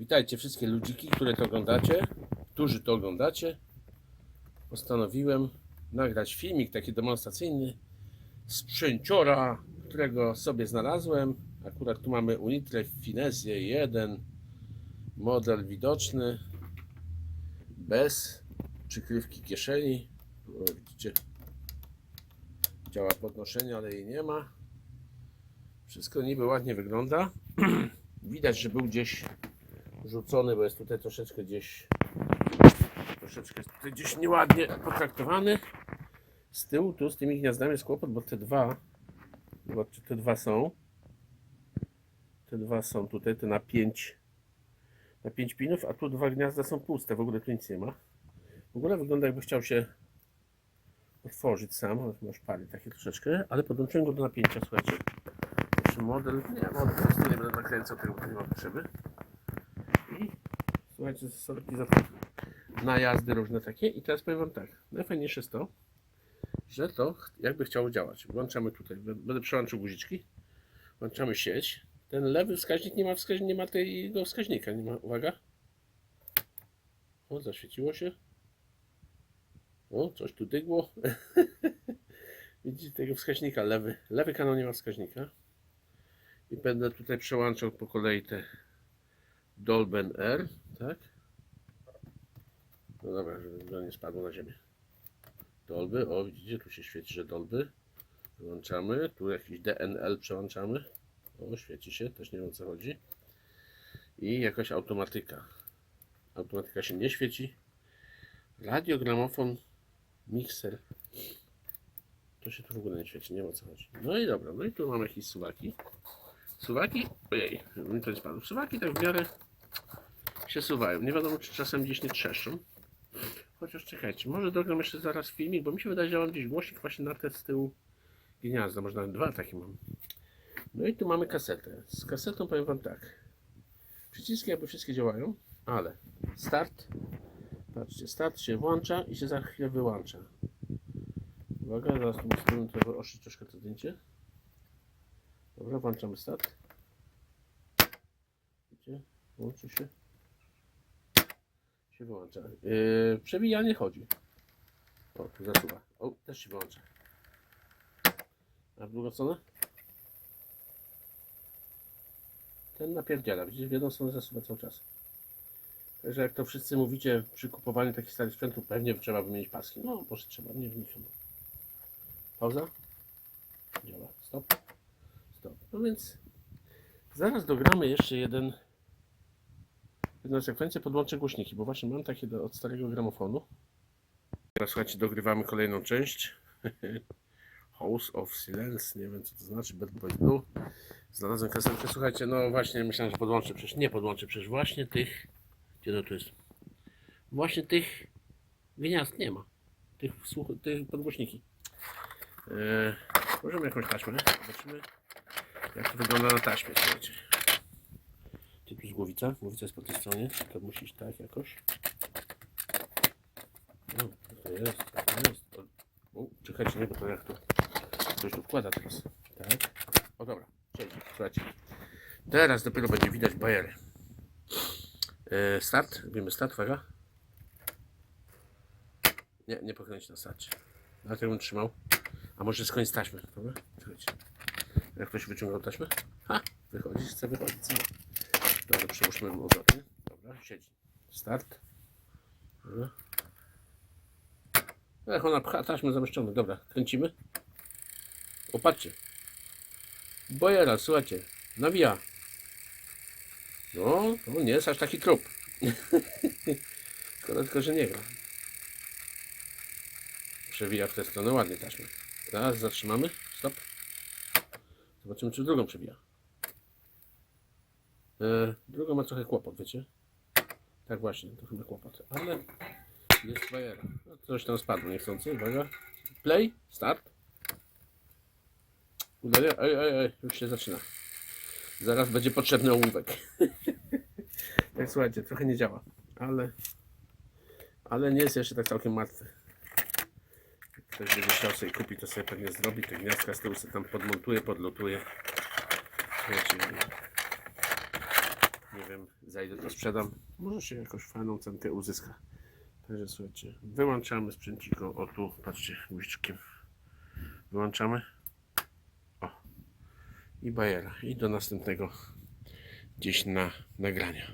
Witajcie wszystkie ludziki, które to oglądacie, którzy to oglądacie. Postanowiłem nagrać filmik taki demonstracyjny sprzęciora, którego sobie znalazłem. Akurat tu mamy Unitre Finezję 1, model widoczny, bez przykrywki kieszeni. Widzicie, działa podnoszenie, ale jej nie ma. Wszystko niby ładnie wygląda. Widać, że był gdzieś rzucony, bo jest tutaj troszeczkę gdzieś troszeczkę tutaj gdzieś nieładnie potraktowany. Z tyłu tu z tymi gniazdami jest kłopot, bo te dwa zobaczcie, te dwa są te dwa są tutaj, te na 5 na 5 pinów, a tu dwa gniazda są puste, w ogóle tu nic nie ma. W ogóle wygląda jakby chciał się otworzyć sam, masz pary takie troszeczkę, ale podłączyłem go do napięcia, słuchajcie. Pierwszy model, nie, model po prostu nie będę nakręcał tego, bo nie ma potrzeby. Słuchajcie, sorki za najazdy różne takie. I teraz powiem Wam tak, najfajniejsze jest to, że to jakby chciało działać. Włączamy tutaj, będę przełączył guziczki, włączamy sieć. Ten lewy wskaźnik nie ma, wskaźnika, nie ma tego wskaźnika, nie ma, uwaga. O, zaświeciło się. O, coś tu dygło. Widzicie tego wskaźnika, lewy. Lewy kanał nie ma wskaźnika. I będę tutaj przełączał po kolei te Dolben R, tak? No dobra, żeby nie spadło na ziemię. Dolby, o widzicie, tu się świeci, że Dolby. Wyłączamy, tu jakiś DNL przełączamy. O, świeci się, też nie wiem o co chodzi. I jakaś automatyka. Automatyka się nie świeci. Radio, gramofon, mikser. To się tu w ogóle nie świeci, nie o co chodzi. No i dobra, no i tu mamy jakieś suwaki. Suwaki, ojej, mi to nie spadło. Suwaki tak w miarę się suwają. Nie wiadomo, czy czasem gdzieś nie trzeszczą. Chociaż czekajcie, może dogram jeszcze zaraz filmik, bo mi się wydaje, że mam gdzieś głośnik właśnie na te z tyłu gniazda. Może nawet dwa takie mam. No i tu mamy kasetę. Z kasetą powiem Wam tak. Przyciski jakby wszystkie działają, ale start. Patrzcie, start się włącza i się za chwilę wyłącza. Uwaga, zaraz tu trochę ostrzyć troszkę to zdjęcie. Dobra, włączamy start. Widzicie? Włączy się. Się wyłącza. Yy, przewijanie chodzi. O, zasuwa. O, też się wyłącza. A w drugą stronę? Ten napierdziela. Widzicie, w jedną stronę zasuwa cały czas. Także jak to wszyscy mówicie przy kupowaniu takich starych sprzętów, pewnie trzeba wymienić paski. No, może trzeba, nie wnikam. Pauza. Działa. Stop. Stop. No więc zaraz dogramy jeszcze jeden jedną sekwencję, podłączę głośniki, bo właśnie mam takie do, od starego gramofonu. Teraz słuchajcie, dogrywamy kolejną część. House of Silence, nie wiem co to znaczy, Bad Boys Blue. Znalazłem kasetkę, słuchajcie, no właśnie myślałem, że podłączę, przecież nie podłączę, przecież właśnie tych, gdzie to tu jest? Właśnie tych gniazd nie ma, tych, słuch, tych podgłośniki. Eee, możemy jakąś taśmę, zobaczymy jak to wygląda na taśmie, słuchajcie. Tu głowica? Głowica jest po tej stronie, to musi iść tak jakoś. No, to jest, to jest. O, czekajcie, nie, bo to jak to ktoś tu wkłada teraz. Tak. O dobra, słuchajcie. Teraz dopiero będzie widać bajery. E, start, robimy start, uwaga. Nie, nie pokręć na starcie. Dlatego bym trzymał. A może z koniec taśmy, dobra? Czekajcie. Jak ktoś wyciągał taśmę? Ha! Wychodzi, chce wychodzić. Dobra, przełóżmy mu odwrotnie. Dobra, siedzi. Start. Dobra. Ech, ona pcha taśmę zamieszczoną. Dobra, kręcimy. Popatrzcie. Bojera, słuchajcie. Nawija. No, to nie jest aż taki trup. Szkoda tylko, że nie gra. Przewija w tę stronę ładnie taśmę. Teraz zatrzymamy. Stop. Zobaczymy, czy drugą przewija. E, drugą ma trochę kłopot, wiecie? Tak właśnie, to chyba kłopot. Ale jest bajera. No, coś tam spadło niechcący. Uwaga. Play. Start. Udaje. Ej, ej, ej. Już się zaczyna. Zaraz będzie potrzebny ołówek. tak słuchajcie, trochę nie działa. Ale ale nie jest jeszcze tak całkiem martwy. Jak ktoś będzie chciał sobie kupić, to sobie pewnie zrobi. Te gniazdka z tyłu sobie tam podmontuje, podlotuje. Słuchajcie, wiem za ile to sprzedam. Może się jakoś fajną cenkę uzyska. Także słuchajcie, wyłączamy sprzęciko. O tu, patrzcie, guziczkiem. Wyłączamy. O. I bajera. I do następnego gdzieś na nagrania.